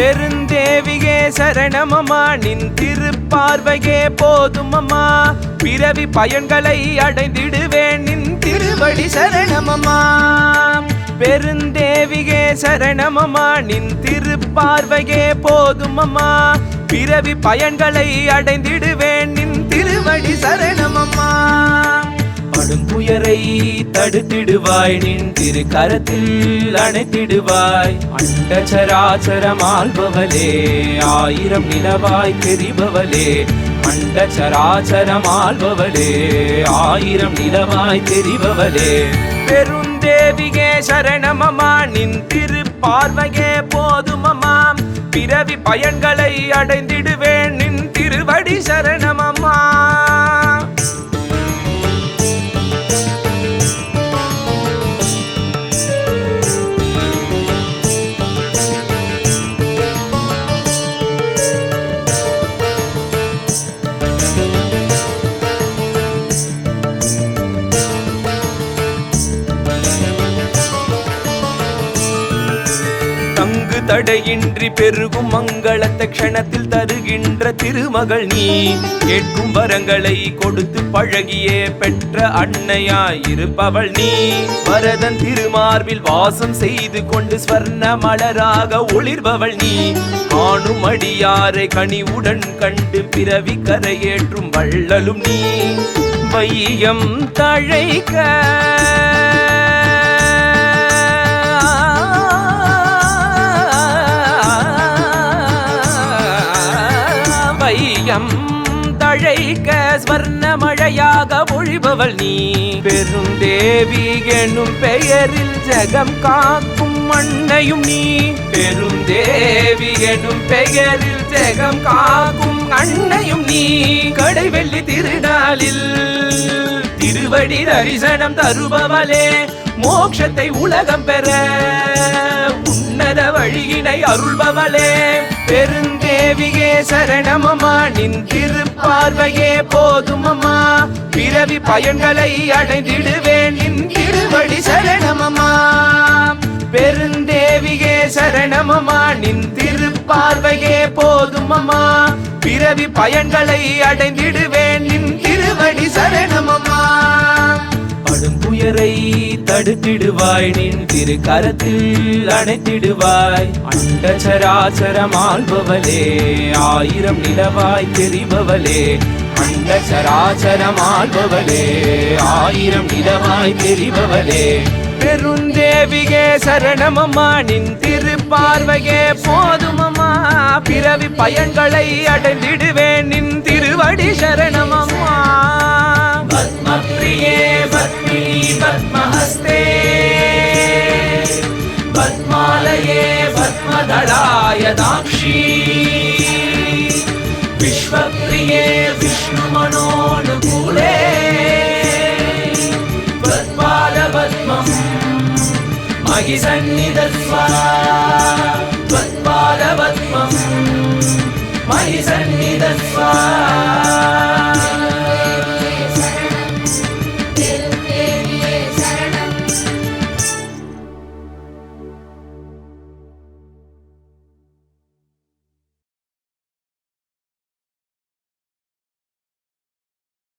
பெருந்தேவிகே சரணமம்மா நின் திருப்பார்வையே போதுமம்மா. பிறவி பயன்களை அடைந்திடுவேன் நின் திருவடி சரணமம்மா. பெருந்தேவிகே சரணமம்மா நின் திருப்பார்வையே போதுமம்மா. பிறவி பயன்களை அடைந்திடுவேன் படுங்குயரை தடுத்திடுவாய். நின் திரு கரத்தில் அணைத்திடுவாய். அண்ட சராச்சரம் ஆள்பவளே ஆயிரம் நிலவாய் தெரிபவளே. அண்ட சராச்சரம் ஆள்பவளே ஆயிரம் நிலவாய் தெரிபவளே. பெருந்தேவிகே சரணமமா நின் திரு பார்வையே போதுமம்மா பிறவி பயன்களை அடைந்திடுவேன் நின் திருவடி சரணமம்மா தடையின்றி பெருகும் மங்களத்தை க்ஷணத்தில் தருகின்ற திருமகள் நீ. கேட்கும் வரங்களை கொடுத்து பழகியே பெற்ற அன்னையாயிருப்பவள் நீ. வரதன் திருமார்பில் வாசம் செய்து கொண்டு ஸ்வர்ண மலராக ஒளிர்பவள் நீ. காணும் அடியாரை கனிவுடன் கண்டு பிறவி கரையேற்றும் வள்ளலும் நீ. வையம் தழைக்க வையம் தழைக்க ஸ்வர்ண மழையாக பொழிபவள் நீ. பெரும் தேவி எனும் பெயரில் ஜகம் காக்கும் அன்னையும் நீ. பெரும் தேவி எனும் பெயரில் ஜகம் காக்கும் அன்னையும் நீ. கடைவெள்ளி திருநாளில் திருவடி தரிசனம் தருபவளே மோட்சத்தை உலகம் பெற உன்னத வழியினை அருள்பவளே. பெருந்தேவியே சரணமமா நின் திருப்பார்வையே போதுமம்மா. பிறவி பயன்களை அடைந்திடுவேன் நின் திருவடி சரணமமா பெருந்தேவியே சரணமமா நின் திருப்பார்வையே போதுமம்மா. பிறவி பயன்களை அடைந்திடுவேன் நின் திருவடி சரணமம்மா. படுங்குயரை தடுத்திடுவாய் நின் திரு கரத்தில் அணைத்திடுவாய். அண்ட சராச்சரம் ஆள்பவளே ஆயிரம் நிலவாய் தெரிபவளே. அண்ட சராச்சரம் ஆள்பவளே ஆயிரம் நிலவாய் தெரிபவளே. பெருந்தேவிகே சரணமம்மா நின் திருப்பார்வையே போதுமம்மா. பிறவி பயன்களை அடைந்திடுவேன் நின் திருவடி சரணமம்மா. பத்மப்ரியே पद्मालये पद्मतराय दाक्षी। विश्वप्रिये विष्णुमनोनुकूले। पद्मालपद्मम् मयि सन्निधस्वास्पादपस्मं महि मयि सन्निधत्वा